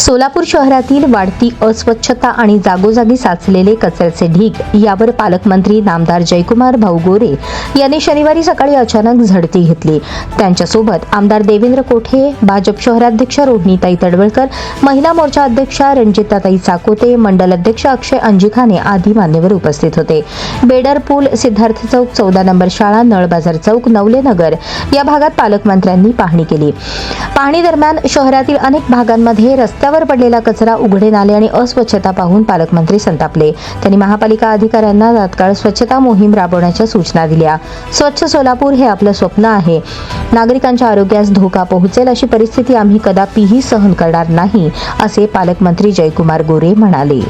सोलापूर शहरातील वाढती अस्वच्छता आणि जागोजागी साचलेले कचऱ्याचे ढीग यावर पालकमंत्री नामदार जयकुमार भाऊ गोरे यांनी शनिवारी सकाळी अचानक झडती घेतली. त्यांच्यासोबत आमदार देवेंद्र कोठे भाजप शहराध्यक्ष रोहिणीताई तडवळकर महिला मोर्चा अध्यक्षा रणजिताताई चाकोते मंडल अध्यक्ष अक्षय अंजिखाने आदी मान्यवर उपस्थित होते. बेडर पूल सिद्धार्थ चौक चौदा नंबर शाळा नळबाजार चौक नवले नगर या भागात पालकमंत्र्यांनी पाहणी केली. पाहणी दरम्यान शहरातील अनेक भागांमध्ये रस्त्या रस्त्यावर पडलेला कचरा उघडे नाले आणि अस्वच्छता पाहून पालकमंत्री संतापले. त्यांनी महापालिका अधिकाऱ्यांना तात्काळ स्वच्छता मोहीम राबवण्याच्या सूचना दिल्या. स्वच्छ सोलापूर हे आपलं स्वप्न आहे. नागरिकांच्या आरोग्यास धोका पोहोचेल अशी परिस्थिती आम्ही कदापिही सहन करणार नाही असे पालकमंत्री जयकुमार गोरे म्हणाले.